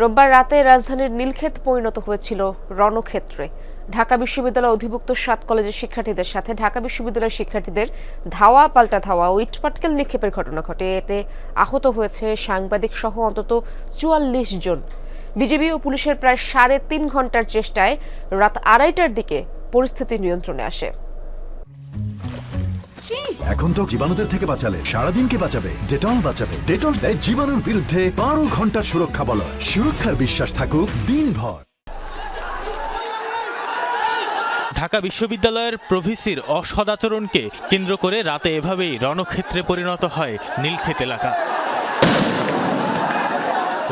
রোববার রাতে রাজধানীর নীলক্ষেত পরিণত হয়েছিল রণক্ষেত্রে। ঢাকা বিশ্ববিদ্যালয় অধিভুক্ত সাত কলেজের শিক্ষার্থীদের সাথে ঢাকা বিশ্ববিদ্যালয়ের শিক্ষার্থীদের ধাওয়া, পাল্টা ধাওয়া ও ইটপাটকেল নিক্ষেপের ঘটনা ঘটে। এতে আহত হয়েছে সাংবাদিক সহ অন্তত চুয়াল্লিশ জন। বিজেপি ও পুলিশের প্রায় সাড়ে তিন ঘণ্টার চেষ্টায় রাত আড়াইটার দিকে পরিস্থিতি নিয়ন্ত্রণে আসে। এখন তো জীবাণুদের থেকে বাঁচালে সারাদিনকে বাঁচাবে ডেটল বাঁচাবে। ডেটল দেয় জীবাণুর বিরুদ্ধে বারো ঘণ্টার সুরক্ষা বল। সুরক্ষার বিশ্বাস থাকুক দিনভর। ঢাকা বিশ্ববিদ্যালয়ের প্রভিসির অসদাচরণকে কেন্দ্র করে রাতে এভাবেই রণক্ষেত্রে পরিণত হয় নীলক্ষেত এলাকা।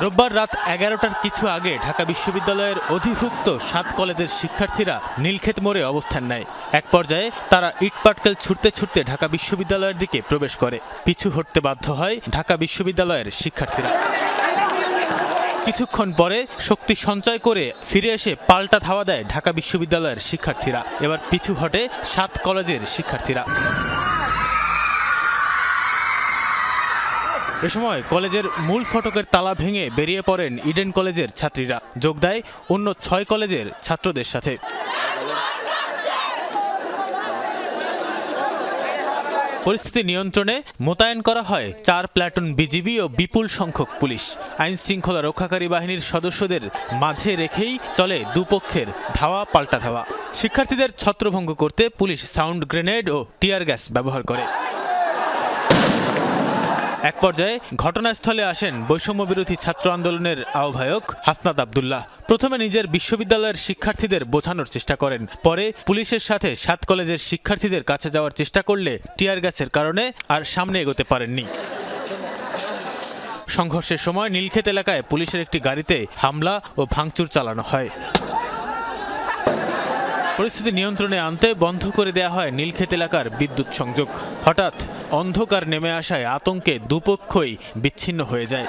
রোববার রাত এগারোটার কিছু আগে ঢাকা বিশ্ববিদ্যালয়ের অধিভুক্ত সাত কলেজের শিক্ষার্থীরা নীলক্ষেত মোড়ে অবস্থান নেয়। এক পর্যায়ে তারা ইটপাটকেল ছুটতে ছুটতে ঢাকা বিশ্ববিদ্যালয়ের দিকে প্রবেশ করে। পিছু হটতে বাধ্য হয় ঢাকা বিশ্ববিদ্যালয়ের শিক্ষার্থীরা। কিছুক্ষণ পরে শক্তি সঞ্চয় করে ফিরে এসে পাল্টা ধাওয়া দেয় ঢাকা বিশ্ববিদ্যালয়ের শিক্ষার্থীরা। এবার পিছু হটে সাত কলেজের শিক্ষার্থীরা। এ সময় কলেজের মূল ফটকের তালা ভেঙে বেরিয়ে পড়েন ইডেন কলেজের ছাত্রীরা। যোগ দেয় অন্য ছয় কলেজের ছাত্রদের সাথে। পরিস্থিতি নিয়ন্ত্রণে মোতায়েন করা হয় চার প্ল্যাটুন বিজিবি ও বিপুল সংখ্যক পুলিশ। আইন শৃঙ্খলা রক্ষাকারী বাহিনীর সদস্যদের মাঝে রেখেই চলে দুপক্ষের ধাওয়া, পাল্টা ধাওয়া। শিক্ষার্থীদের ছত্রভঙ্গ করতে পুলিশ সাউন্ড গ্রেনেড ও টিয়ার গ্যাস ব্যবহার করে। এক পর্যায়ে ঘটনাস্থলে আসেন বৈষম্য বিরোধী ছাত্র আন্দোলনের আহ্বায়ক হাসনাত আবদুল্লাহ। প্রথমে নিজের বিশ্ববিদ্যালয়ের শিক্ষার্থীদের বোঝানোর চেষ্টা করেন। পরে পুলিশের সাথে সাত কলেজের শিক্ষার্থীদের কাছে যাওয়ার চেষ্টা করলে টিয়ার গ্যাসের কারণে আর সামনে এগোতে পারেননি। সংঘর্ষের সময় নীলক্ষেত এলাকায় পুলিশের একটি গাড়িতে হামলা ও ভাঙচুর চালানো হয়। পরিস্থিতি নিয়ন্ত্রণে আনতে বন্ধ করে দেয়া হয় নীলক্ষেত এলাকার বিদ্যুৎ সংযোগ। হঠাৎ অন্ধকার নেমে আসায় আতঙ্কে দুপক্ষই বিচ্ছিন্ন হয়ে যায়।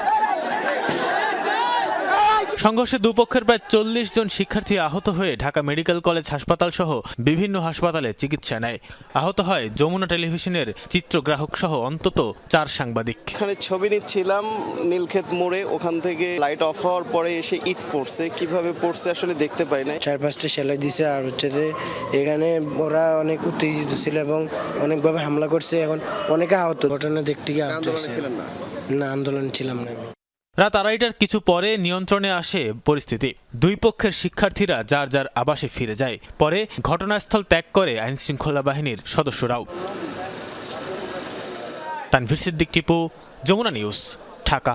সংঘর্ষে দুপক্ষের প্রায় চল্লিশ জন শিক্ষার্থী আহত হয়ে ঢাকা মেডিকেল কলেজ হাসপাতাল সহ বিভিন্ন হাসপাতালে চিকিৎসা নেয়। আহত হয় যমুনা টেলিভিশনের চিত্রগ্রাহক সহ অন্তত চার সাংবাদিক। এখানে ছবি নিচ্ছিলাম নীলক্ষেত মোড়ে ওখান থেকে লাইট অফ হওয়ার পরে এসে ইট পড়ছে। কীভাবে পড়ছে আসলে দেখতে পাই না চার পাঁচটা সেলাই দিছে আর হচ্ছে যে এখানে ওরা অনেক উত্তেজিত ছিল এবং অনেকভাবে হামলা করছে। এখন অনেকে আহত। ঘটনা দেখতে গিয়ে আহত। না। আন্দোলন ছিলাম না। রাত আড়াইটার কিছু পরে নিয়ন্ত্রণে আসে পরিস্থিতি। দুই পক্ষের শিক্ষার্থীরা যার যার আবাসে ফিরে যায়। পরে ঘটনাস্থল ত্যাগ করে আইনশৃঙ্খলা বাহিনীর সদস্যরাও। তানভীর সিদ্দিক টিপু, যমুনা নিউজ, ঢাকা।